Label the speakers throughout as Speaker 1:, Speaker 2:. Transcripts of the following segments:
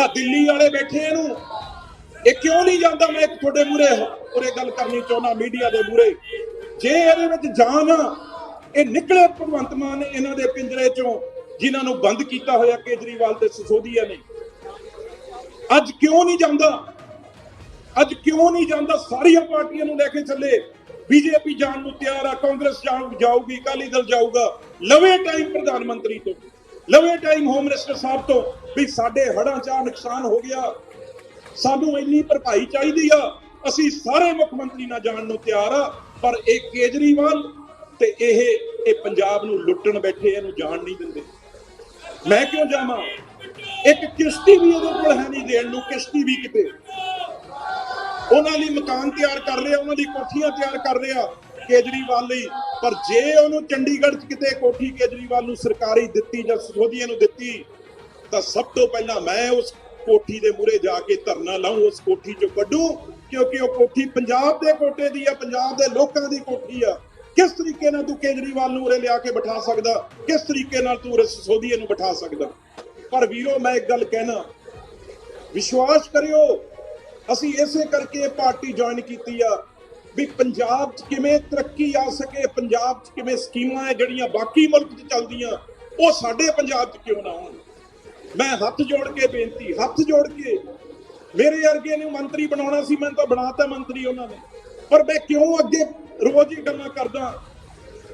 Speaker 1: ਆ ਦਿੱਲੀ ਵਾਲੇ ਬੈਠੇ ਇਹਨੂੰ। ਇਹ ਕਿਉਂ ਨਹੀਂ ਜਾਂਦਾ? ਮੈਂ ਇੱਕ ਤੁਹਾਡੇ ਮੂਰੇ ਉਰੇ ਗੱਲ ਕਰਨੀ ਚਾਹੁੰਦਾ, ਮੀਡੀਆ ਦੇ ਮੂਰੇ ਜੇ ਇਹਦੇ ਵਿੱਚ ਜਾਨ ਇਹ ਨਿਕਲੇ ਭਗਵੰਤ ਮਾਨ ਇਹਨਾਂ ਦੇ ਪਿੰਜਰੇ ਚੋਂ, ਜਿਨ੍ਹਾਂ ਨੂੰ ਬੰਦ ਕੀਤਾ ਹੋਇਆ ਕੇਜਰੀਵਾਲ ਤੇ ਸਸੋਦੀਆ ਨੇ। ਅੱਜ ਕਿਉਂ ਨਹੀਂ ਜਾਂਦਾ? ਅੱਜ ਕਿਉਂ ਨਹੀਂ ਜਾਂਦਾ? ਸਾਰੀਆਂ ਪਾਰਟੀਆਂ ਨੂੰ ਲੈ ਕੇ ਚੱਲੇ। ਬੀਜੇਪੀ ਜਾਣ ਨੂੰ ਤਿਆਰ ਆ, ਕਾਂਗਰਸ ਜਾਊਗੀ, ਅਕਾਲੀ ਦਲ ਜਾਊਗਾ। ਲਵੇ ਟਾਈਮ ਪ੍ਰਧਾਨ ਮੰਤਰੀ ਤੋਂ। ਲਵੇ ਟਾਈਮ ਹੋਮ ਮਿਨਿਸਟਰ ਸਾਹਿਬ ਤੋਂ ਵੀ ਸਾਡੇ ਹੜਾਂ ਚ ਨੁਕਸਾਨ ਹੋ ਗਿਆ। ਸਾਨੂੰ ਇੰਨੀ ਭਰਪਾਈ ਚਾਹੀਦੀ ਆ। ਅਸੀਂ ਸਾਰੇ ਮੁੱਖ ਮੰਤਰੀ ਨਾਲ ਜਾਣ ਨੂੰ ਤਿਆਰ ਆ, ਪਰ ਇਹ ਕੇਜਰੀਵਾਲ ਤੇ ਇਹ ਇਹ ਪੰਜਾਬ ਨੂੰ ਲੁੱਟਣ ਬੈਠੇ ਇਹਨੂੰ ਜਾਣ ਨਹੀਂ ਦਿੰਦੇ। ਮੈਂ ਕਿਉਂ ਜਾਵਾਂ? ਇੱਕ ਕਿਸ਼ਤੀ ਵੀ ਉਹਦੇ ਕੋਲ ਹੈ ਨਹੀਂ ਦੇਣ ਨੂੰ, ਕਿਸ਼ਤੀ ਵੀ ਕਿਤੇ। ਉਹਨਾਂ ਲਈ ਮਕਾਨ ਤਿਆਰ ਕਰ ਰਿਹਾ, ਉਹਨਾਂ ਦੀ ਕੋਠੀਆਂ ਤਿਆਰ ਕਰ ਰਿਹਾ। ਕੇਜਰੀਵਾਲ ਲਈ। ਪਰ ਜੇ ਉਹਨੂੰ ਚੰਡੀਗੜ੍ਹ 'ਚ ਕਿਤੇ ਕੋਠੀ ਕੇਜਰੀਵਾਲ ਨੂੰ ਸਰਕਾਰੀ ਦਿੱਤੀ ਜਾਂ ਸਿਸੋਦੀਆ ਨੂੰ ਦਿੱਤੀ, ਤਾਂ ਸਭ ਤੋਂ ਪਹਿਲਾਂ ਮੈਂ ਉਸ ਕੋਠੀ ਦੇ ਮੂਹਰੇ ਜਾ ਕੇ ਧਰਨਾ ਲਾਉਂ ਉਸ ਕੋਠੀ 'ਚੋਂ ਕੱਢੂ, ਕਿਉਂਕਿ ਉਹ ਕੋਠੀ ਪੰਜਾਬ ਦੇ ਕੋਟੇ ਦੀ ਆ, ਪੰਜਾਬ ਦੇ ਲੋਕਾਂ ਦੀ ਕੋਠੀ ਆ। ਕਿਸ ਤਰੀਕੇ ਨਾਲ ਤੂੰ ਕੇਜਰੀਵਾਲ ਨੂੰ ਉਰੇ ਲਿਆ ਕੇ ਬਿਠਾ ਸਕਦਾ? ਕਿਸ ਤਰੀਕੇ ਨਾਲ ਤੂੰ ਉਰੇ ਸਿਸੋਦੀਆ ਨੂੰ ਬਿਠਾ ਸਕਦਾ? ਪਰ ਵੀਰੋ, ਮੈਂ ਇੱਕ ਗੱਲ ਕਹਿਣਾ, ਵਿਸ਼ਵਾਸ ਕਰਿਓ, ਅਸੀਂ ਇਸੇ ਕਰਕੇ ਪਾਰਟੀ ਜੁਆਇਨ ਕੀਤੀ ਆ ਵੀ ਪੰਜਾਬ 'ਚ ਕਿਵੇਂ ਤਰੱਕੀ ਆ ਸਕੇ, ਪੰਜਾਬ 'ਚ ਕਿਵੇਂ ਸਕੀਮਾਂ ਹੈ ਜਿਹੜੀਆਂ ਬਾਕੀ ਮੁਲਕ 'ਚ ਚੱਲਦੀਆਂ, ਉਹ ਸਾਡੇ ਪੰਜਾਬ 'ਚ ਕਿਉਂ ਨਾ ਹੋਣ? ਮੈਂ ਹੱਥ ਜੋੜ ਕੇ ਬੇਨਤੀ, ਹੱਥ ਜੋੜ ਕੇ ਮੇਰੇ ਵਰਗੇ ਨੂੰ ਮੰਤਰੀ ਬਣਾਉਣਾ ਸੀ ਮੈਂ ਤਾਂ ਬਣਾਤਾ ਮੰਤਰੀ ਉਹਨਾਂ ਨੇ। ਪਰ ਮੈਂ ਕਿਉਂ ਅੱਗੇ ਰੋਜ਼ ਹੀ ਗੱਲਾਂ ਕਰਦਾ?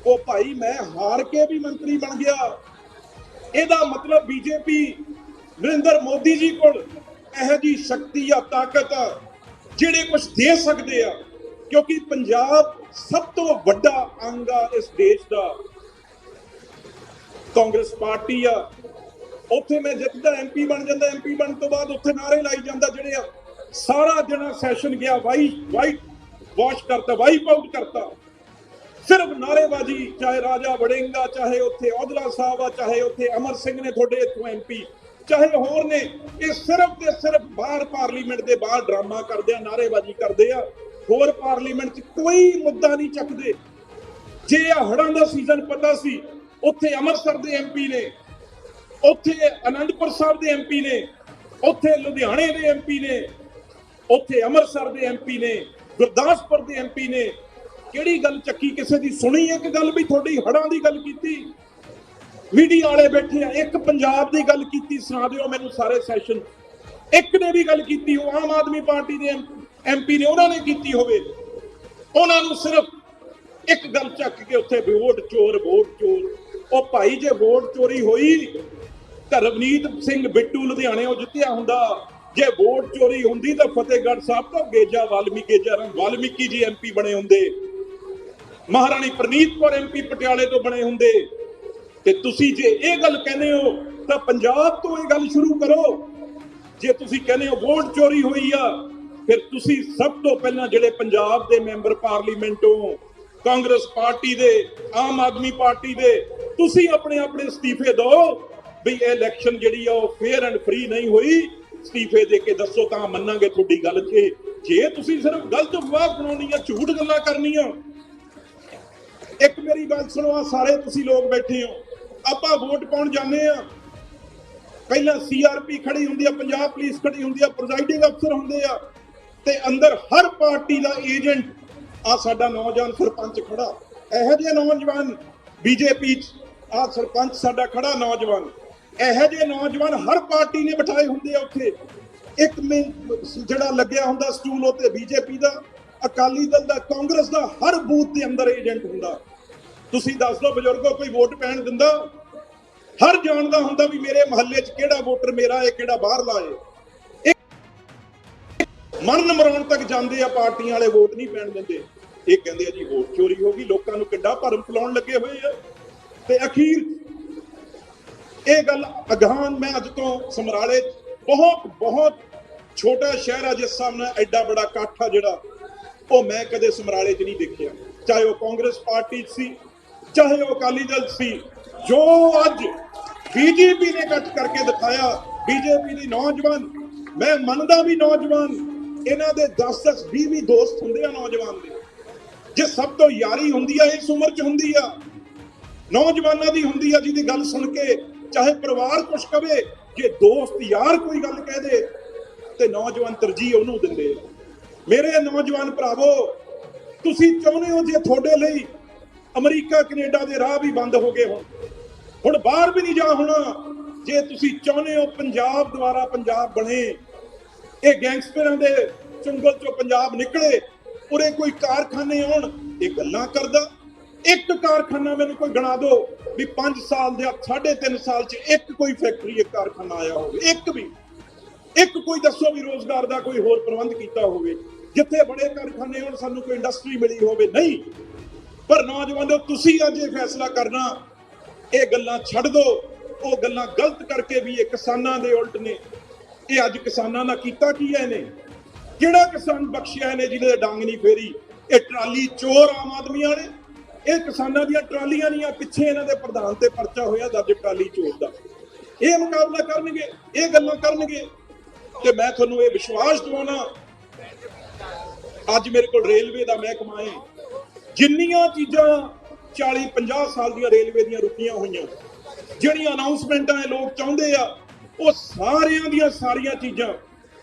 Speaker 1: ਉਹ ਭਾਈ ਮੈਂ ਹਾਰ ਕੇ ਵੀ ਮੰਤਰੀ ਬਣ ਗਿਆ। ਇਹਦਾ ਮਤਲਬ ਬੀਜੇਪੀ, ਨਰਿੰਦਰ ਮੋਦੀ ਜੀ ਕੋਲ ਇਹੋ ਜੀ ਸ਼ਕਤੀ ਆ ਤਾਕਤ ਆ, ਜਿਹੜੇ ਕੁਝ ਦੇ ਸਕਦੇ ਆ ਕਿਉਂਕਿ ਪੰਜਾਬ ਸਭ ਤੋਂ ਵੱਡਾ ਅੰਗ ਆ ਇਸ ਦੇਸ਼ ਦਾ। ਕਾਂਗਰਸ ਪਾਰਟੀ ਆ। ਉੱਥੇ ਮੈਂ ਜਿੱਤਦਾ ਐਮਪੀ ਬਣ ਜਾਂਦਾ ਐਮਪੀ ਬਣਨ ਤੋਂ ਬਾਅਦ ਉੱਥੇ ਨਾਰੇ ਲਾਈ ਜਾਂਦਾ ਜਿਹੜੇ ਆ। ਸਾਰਾ ਦਿਨ ਸੈਸ਼ਨ ਗਿਆ, ਵਾਈ ਵਾਈਟ ਵਾਸ਼ ਕਰਤਾ ਵਾਈਪ ਆਊਟ ਕਰਤਾ। ਸਿਰਫ ਨਾਰੇਬਾਜ਼ੀ ਚਾਹੇ ਰਾਜਾ ਵੜਿੰਗਾ ਚਾਹੇ ਉੱਥੇ ਔਦਲਾ ਸਾਹਿਬ ਆ, ਚਾਹੇ ਉੱਥੇ ਅਮਰ ਸਿੰਘ ਨੇ ਤੁਹਾਡੇ ਇੱਥੋਂ ਐਮਪੀ ਚਾਹੇ ਹੋਰ ਨੇ, ਇਹ ਸਿਰਫ ਤੇ ਸਿਰਫ ਬਾਹਰ ਪਾਰਲੀਮੈਂਟ ਦੇ ਬਾਹਰ ਡਰਾਮਾ ਕਰਦੇ ਆ ਨਾਰੇਬਾਜ਼ੀ ਕਰਦੇ ਆ। ਹੋਰ ਪਾਰਲੀਮੈਂਟ 'ਚ ਕੋਈ ਮੁੱਦਾ ਨਹੀਂ ਚੱਕਦੇ। ਜੇ ਆ ਹੜਾਂ ਦਾ ਸੀਜ਼ਨ ਪਤਾ ਸੀ, ਉੱਥੇ ਅੰਮ੍ਰਿਤਸਰ ਦੇ ਐਮਪੀ ਨੇ, ਉੱਥੇ ਅਨੰਦਪੁਰ ਸਾਹਿਬ ਦੇ ਐਮਪੀ ਨੇ, ਉੱਥੇ ਲੁਧਿਆਣੇ ਦੇ ਐਮਪੀ ਨੇ, ਉੱਥੇ ਅੰਮ੍ਰਿਤਸਰ ਦੇ ਐਮਪੀ ਨੇ, ਗੁਰਦਾਸਪੁਰ ਦੇ ਐਮਪੀ ਨੇ, ਕਿਹੜੀ ਗੱਲ ਚੱਕੀ, ਕਿਸੇ ਦੀ ਸੁਣੀ ਇੱਕ ਗੱਲ ਵੀ ਤੁਹਾਡੀ ਹੜਾਂ ਦੀ ਗੱਲ ਕੀਤੀ? ਮੀਡੀਆ ਵਾਲੇ ਬੈਠੇ ਆ, ਇੱਕ ਪੰਜਾਬ ਦੀ ਗੱਲ ਕੀਤੀ, ਸੁਣਾ ਦਿਓ ਮੈਨੂੰ ਸਾਰੇ ਸੈਸ਼ਨ। ਇੱਕ ਨੇ ਵੀ ਗੱਲ ਕੀਤੀ, ਉਹ ਆਮ ਆਦਮੀ ਪਾਰਟੀ ਦੇ ਐਮਪੀ ਨੇ ਉਹਨਾਂ ਨੇ ਕੀਤੀ ਹੋਵੇ। ਉਹਨਾਂ ਨੂੰ ਸਿਰਫ ਇੱਕ ਗੱਲ ਚੱਕ ਕੇ ਉੱਥੇ ਵੋਟ ਚੋਰ ਵੋਟ ਚੋਰ। ਉਹ ਭਾਈ ਜੇ ਵੋਟ ਚੋਰੀ ਹੋਈ, ਤਾਂ ਰਵਨੀਤ ਸਿੰਘ ਬਿੱਟੂ ਲੁਧਿਆਣੇ ਉਹ ਜਿੱਤਿਆ ਹੁੰਦਾ। ਜੇ ਵੋਟ ਚੋਰੀ ਹੁੰਦੀ ਤਾਂ ਫਤਿਹਗੜ੍ਹ ਸਾਹਿਬ ਤੋਂ ਗੇਜਾ ਵਾਲਮੀਕੀ ਜਰਨ ਵਾਲਮੀਕੀ ਜੀ ਐਮਪੀ ਬਣੇ ਹੁੰਦੇ। ਮਹਾਰਾਣੀ ਪ੍ਰਨੀਤ ਕੌਰ ਐਮਪੀ ਪਟਿਆਲੇ ਤੋਂ ਬਣੇ ਹੁੰਦੇ। ਤੇ ਤੁਸੀਂ ਜੇ ਇਹ ਗੱਲ ਕਹਿੰਦੇ ਹੋ, ਤਾਂ ਪੰਜਾਬ ਤੋਂ ਇਹ ਗੱਲ ਸ਼ੁਰੂ ਕਰੋ। ਜੇ ਤੁਸੀਂ ਕਹਿੰਦੇ ਹੋ ਵੋਟ ਚੋਰੀ ਹੋਈ ਆ ਫਿਰ ਤੁਸੀਂ ਸਭ ਤੋਂ ਪਹਿਲਾਂ ਜਿਹੜੇ ਪੰਜਾਬ ਦੇ ਮੈਂਬਰ ਪਾਰਲੀਮੈਂਟ ਹੋ ਕਾਂਗਰਸ ਪਾਰਟੀ ਦੇ, ਆਮ ਆਦਮੀ ਪਾਰਟੀ ਦੇ, ਤੁਸੀਂ ਆਪਣੇ ਆਪਣੇ ਅਸਤੀਫੇ ਦਿਓ ਵੀ ਇਹ ਇਲੈਕਸ਼ਨ ਜਿਹੜੀ ਆ ਉਹ ਫੇਅਰ ਐਂਡ ਫ੍ਰੀ ਨਹੀਂ ਹੋਈ। ਅਸਤੀਫੇ ਦੇ ਕੇ ਦੱਸੋ ਤਾਂ ਮੰਨਾਂਗੇ ਤੁਹਾਡੀ ਗੱਲ ਜੇ ਜੇ ਤੁਸੀਂ ਸਿਰਫ ਗਲਤ ਅਫਵਾਹ ਬਣਾਉਣੀ ਆ ਝੂਠ ਗੱਲਾਂ ਕਰਨੀਆਂ, ਇੱਕ ਮੇਰੀ ਗੱਲ ਸੁਣੋ ਆ ਸਾਰੇ ਤੁਸੀਂ ਲੋਕ ਬੈਠੇ ਹੋ। ਆਪਾਂ ਵੋਟ ਪਾਉਣ ਜਾਂਦੇ ਆ। ਪਹਿਲਾਂ ਸੀਆਰਪੀ ਖੜੀ ਹੁੰਦੀ ਆ, ਪੰਜਾਬ ਪੁਲਿਸ ਖੜੀ ਹੁੰਦੀ ਆ ਪ੍ਰੈਜ਼ਾਈਡਿੰਗ ਅਫਸਰ ਹੁੰਦੇ ਆ। ਤੇ ਅੰਦਰ ਹਰ ਪਾਰਟੀ ਦਾ ਏਜੰਟ, ਆ ਸਾਡਾ ਨੌਜਵਾਨ ਸਰਪੰਚ ਖੜਾ। ਇਹੋ ਜਿਹੇ ਨੌਜਵਾਨ ਬੀਜੇਪੀ ਚ, ਆ ਸਰਪੰਚ ਸਾਡਾ ਖੜਾ ਨੌਜਵਾਨ। ਇਹੋ ਜਿਹੇ ਨੌਜਵਾਨ ਹਰ ਪਾਰਟੀ ਨੇ ਬਿਠਾਏ ਹੁੰਦੇ ਆ ਉੱਥੇ। ਇੱਕ ਮੈਂ ਜਿਹੜਾ ਲੱਗਿਆ ਹੁੰਦਾ ਸਟੂਲ ਉੱਤੇ ਬੀਜੇਪੀ ਦਾ, ਅਕਾਲੀ ਦਲ ਦਾ, ਕਾਂਗਰਸ ਦਾ, ਹਰ ਬੂਥ ਦੇ ਅੰਦਰ ਏਜੰਟ ਹੁੰਦਾ। ਤੁਸੀਂ ਦੱਸ ਦਿਓ ਬਜ਼ੁਰਗੋ, ਕੋਈ ਵੋਟ ਪੈਣ ਦਿੰਦਾ? ਹਰ ਜਾਣਦਾ ਹੁੰਦਾ ਵੀ ਮੇਰੇ ਮਹੱਲੇ 'ਚ ਕਿਹੜਾ ਵੋਟਰ ਮੇਰਾ ਹੈ, ਕਿਹੜਾ ਬਾਹਰਲਾ ਹੈ। ਮਰਨ ਮਰਾਉਣ ਤੱਕ ਜਾਂਦੇ ਆ, ਪਾਰਟੀਆਂ ਵਾਲੇ ਵੋਟ ਨਹੀਂ ਪੈਣ ਦਿੰਦੇ। ਇਹ ਕਹਿੰਦੇ ਆ ਜੀ, ਵੋਟ ਚੋਰੀ ਹੋ ਗਈ, ਲੋਕਾਂ ਨੂੰ ਕਿੱਡਾ ਭਰਮ ਫਲਾਉਣ ਲੱਗੇ ਹੋਏ ਆ। ਤੇ ਅਖੀਰ ਇਹ ਗੱਲ ਅਗਾਨ ਮੈਂ ਅੱਜ ਤੋਂ ਸਮਰਾਲੇ ਬਹੁਤ ਬਹੁਤ ਛੋਟਾ ਸ਼ਹਿਰ ਆ, ਜਿਸ ਸਾਹਮਣੇ ਐਡਾ ਬੜਾ ਇਕੱਠ ਆ ਜਿਹੜਾ, ਉਹ ਮੈਂ ਕਦੇ ਸਮਰਾਲੇ 'ਚ ਨਹੀਂ ਦੇਖਿਆ। ਚਾਹੇ ਉਹ ਕਾਂਗਰਸ ਪਾਰਟੀ ਸੀ, ਚਾਹੇ ਉਹ ਅਕਾਲੀ ਦਲ ਸੀ, ਜੋ ਅੱਜ ਬੀਜੇਪੀ ਨੇ ਇਕੱਠ ਕਰਕੇ ਦਿਖਾਇਆ, ਬੀਜੇਪੀ ਦੀ ਨੌਜਵਾਨ, ਮੈਂ ਮੰਨਦਾ ਵੀ ਨੌਜਵਾਨ ਇਹਨਾਂ ਦੇ 10 10 20 20 ਦੋਸਤ ਹੁੰਦੇ ਆ ਨੌਜਵਾਨ ਦੇ। ਜੇ ਸਭ ਤੋਂ ਯਾਰੀ ਹੁੰਦੀ ਆ, ਇਸ ਉਮਰ 'ਚ ਹੁੰਦੀ ਆ, ਨੌਜਵਾਨਾਂ ਦੀ ਹੁੰਦੀ ਆ ਜਿਹਦੀ ਗੱਲ ਸੁਣ ਕੇ ਚਾਹੇ ਪਰਿਵਾਰ ਕੁਛ ਕਵੇ, ਜੇ ਦੋਸਤ ਯਾਰ ਕੋਈ ਗੱਲ ਕਹਿ ਦੇ, ਤੇ ਨੌਜਵਾਨ ਤਰਜੀਹ ਉਹਨੂੰ ਦਿੰਦੇ ਆ। ਮੇਰੇ ਨੌਜਵਾਨ ਭਰਾਵੋ, ਤੁਸੀਂ ਚਾਹੁੰਦੇ ਹੋ ਜੇ ਤੁਹਾਡੇ ਲਈ ਅਮਰੀਕਾ, ਕੈਨੇਡਾ ਦੇ ਰਾਹ ਵੀ ਬੰਦ ਹੋ ਗਏ ਹੋਣ। ਹੁਣ ਬਾਹਰ ਵੀ ਨਹੀਂ ਜਾ ਹੋਣਾ। ਜੇ ਤੁਸੀਂ ਚਾਹੁੰਦੇ ਹੋ ਪੰਜਾਬ ਦੁਆਰਾ ਪੰਜਾਬ ਬਣੇ ਇਹ ਗੈਂਗਸਟਰਾਂ ਦੇ ਚੁੰਗਲ ਚੋਂ ਪੰਜਾਬ ਨਿਕਲੇ, ਉਰੇ ਕੋਈ ਕਾਰਖਾਨੇ ਆਉਣ, ਇਹ ਗੱਲਾਂ ਕਰਦਾ। ਇੱਕ ਕਾਰਖਾਨਾ ਮੈਨੂੰ ਕੋਈ ਗਣਾ ਦਿਓ ਵੀ 5 ਸਾਲ ਦੇ 3.5 ਸਾਲ ਚ ਇੱਕ ਕੋਈ ਫੈਕਟਰੀ ਇੱਕ ਕਾਰਖਾਨਾ ਆਇਆ ਹੋਵੇ, ਇੱਕ ਵੀ। ਇੱਕ ਕੋਈ ਦੱਸੋ ਵੀ ਰੋਜ਼ਗਾਰ ਦਾ ਕੋਈ ਹੋਰ ਪ੍ਰਬੰਧ ਕੀਤਾ ਹੋਵੇ। ਜਿੱਥੇ ਬੜੇ ਕਾਰਖਾਨੇ ਹੋਣ, ਸਾਨੂੰ ਕੋਈ ਇੰਡਸਟਰੀ ਮਿਲੀ ਹੋਵੇ, ਨਹੀਂ। ਪਰ ਨੌਜਵਾਨੋ, ਤੁਸੀਂ ਅੱਜ ਇਹ ਫੈਸਲਾ ਕਰਨਾ, ਇਹ ਗੱਲਾਂ ਛੱਡ ਦਿਓ। ਉਹ ਗੱਲਾਂ ਗਲਤ ਕਰਕੇ ਵੀ ਇਹ ਕਿਸਾਨਾਂ ਦੇ ਉਲਟ ਨੇ। ਇਹ ਅੱਜ ਕਿਸਾਨਾਂ ਦਾ ਕੀਤਾ ਕੀ ਹੈ ਇਹਨੇ? ਕਿਹੜਾ ਕਿਸਾਨ ਬਖਸ਼ਿਆ ਇਹਨੇ ਜਿਹਦੇ ਦੇ ਡਾਂਗ ਨਹੀਂ ਫੇਰੀ? ਇਹ ਟਰਾਲੀ ਚੋਰ ਆਮ ਆਦਮੀਆਂ ਨੇ ਇਹ ਕਿਸਾਨਾਂ ਦੀਆਂ ਟਰਾਲੀਆਂ ਨਹੀਂ ਆ, ਪਿੱਛੇ ਇਹਨਾਂ ਦੇ ਪ੍ਰਧਾਨ ਤੇ ਪਰਚਾ ਹੋਇਆ ਦਰਜ ਟਰਾਲੀ ਚੋਰ ਦਾ। ਇਹ ਮੁਕਾਬਲਾ ਕਰਨਗੇ, ਇਹ ਗੱਲਾਂ ਕਰਨਗੇ। ਤੇ ਮੈਂ ਤੁਹਾਨੂੰ ਇਹ ਵਿਸ਼ਵਾਸ ਦਿਵਾਉਣਾ, ਅੱਜ ਮੇਰੇ ਕੋਲ ਰੇਲਵੇ ਦਾ ਮਹਿਕਮਾ ਹੈ। ਜਿੰਨੀਆਂ ਚੀਜ਼ਾਂ 40 50 ਸਾਲ ਦੀਆਂ ਰੇਲਵੇ ਦੀਆਂ ਰੁਕੀਆਂ ਹੋਈਆਂ, ਜਿਹੜੀਆਂ ਅਨਾਉਂਸਮੈਂਟਾਂ ਇਹ ਲੋਕ ਚਾਹੁੰਦੇ ਆ ਉਹ ਸਾਰਿਆਂ ਦੀਆਂ ਸਾਰੀਆਂ ਚੀਜ਼ਾਂ।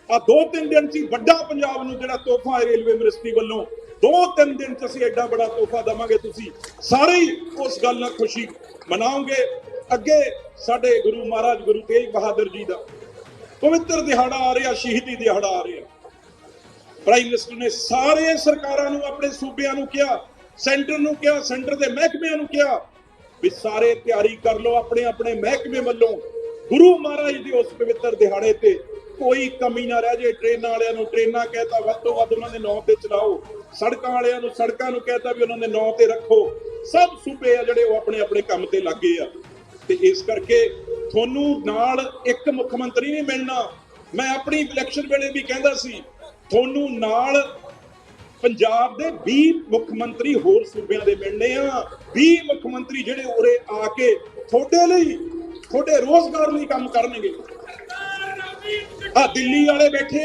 Speaker 1: ਆ ਦੋ ਤਿੰਨ ਦਿਨ ਸੀ ਵੱਡਾ ਪੰਜਾਬ ਨੂੰ ਜਿਹੜਾ ਤੋਹਫਾ ਹੈ ਰੇਲਵੇ ਮਿਨਿਸਟਰੀ ਵੱਲੋਂ, ਦੋ ਤਿੰਨ ਦਿਨ ਚ ਅਸੀਂ ਐਡਾ ਬੜਾ ਤੋਹਫਾ ਦਵਾਂਗੇ ਤੁਸੀਂ। ਸਾਰੇ ਹੀ ਉਸ ਗੱਲ ਨਾਲ ਖੁਸ਼ੀ ਮਨਾਓਗੇ। ਅੱਗੇ ਸਾਡੇ ਗੁਰੂ ਮਹਾਰਾਜ, ਗੁਰੂ ਤੇਗ ਬਹਾਦਰ ਜੀ ਦਾ ਪਵਿੱਤਰ ਦਿਹਾੜਾ ਆ ਰਿਹਾ, ਸ਼ਹੀਦੀ ਦਿਹਾੜਾ ਆ ਰਿਹਾ। ਪ੍ਰਾਈਮ ਮਿਨਿਸਟਰ ਨੇ ਸਾਰੇ ਸਰਕਾਰਾਂ ਨੂੰ, ਆਪਣੇ ਸੂਬਿਆਂ ਨੂੰ ਕਿਹਾ, ਸੈਂਟਰ ਨੂੰ ਕਿਹਾ, ਸੈਂਟਰ ਦੇ ਮਹਿਕਮਿਆਂ ਨੂੰ ਕਿਹਾ ਵੀ ਸਾਰੇ ਤਿਆਰੀ ਕਰ ਲਓ ਆਪਣੇ ਆਪਣੇ ਮਹਿਕਮੇ ਵੱਲੋਂ। ਗੁਰੂ ਮਹਾਰਾਜ ਦੇ ਉਸ ਪਵਿੱਤਰ ਦਿਹਾੜੇ ਤੇ ਕੋਈ ਕਮੀ ਨਾ ਰਹਿ ਜੇ। ਟ੍ਰੇਨਾਂ ਵਾਲਿਆਂ ਨੂੰ ਟ੍ਰੇਨਾਂ ਕਹਿਤਾ, ਵੱਧ ਤੋਂ ਵੱਧ ਉਹਨਾਂ ਦੇ ਨਾਂ ਤੇ ਚਲਾਓ। ਸੜਕਾਂ ਵਾਲਿਆਂ ਨੂੰ ਸੜਕਾਂ ਨੂੰ ਕਹਿਤਾ ਵੀ ਉਹਨਾਂ ਦੇ ਨਾਂ ਤੇ ਰੱਖੋ। ਸਭ ਸੂਬੇ ਆ ਜਿਹੜੇ ਉਹ ਆਪਣੇ ਆਪਣੇ ਕੰਮ ਤੇ ਲੱਗੇ ਆ। ਤੇ ਇਸ ਕਰਕੇ ਤੁਹਾਨੂੰ ਨਾਲ ਇੱਕ ਮੁੱਖ ਮੰਤਰੀ ਨਹੀਂ ਮਿਲਣਾ। ਮੈਂ ਆਪਣੀ ਇਲੈਕਸ਼ਨ ਵੇਲੇ ਵੀ ਕਹਿੰਦਾ ਸੀ, ਤੁਹਾਨੂੰ ਨਾਲ ਪੰਜਾਬ ਦੇ 20 ਮੁੱਖ ਮੰਤਰੀ ਹੋਰ ਸੂਬਿਆਂ ਦੇ ਮਿਲਣੇ ਆ। 20 ਮੁੱਖ ਮੰਤਰੀ ਜਿਹੜੇ ਉਰੇ ਆ ਕੇ ਤੁਹਾਡੇ ਲਈ ਤੁਹਾਡੇ ਰੋਜ਼ਗਾਰ ਲਈ ਕੰਮ ਕਰਨਗੇ। ਆ ਦਿੱਲੀ ਵਾਲੇ ਬੈਠੇ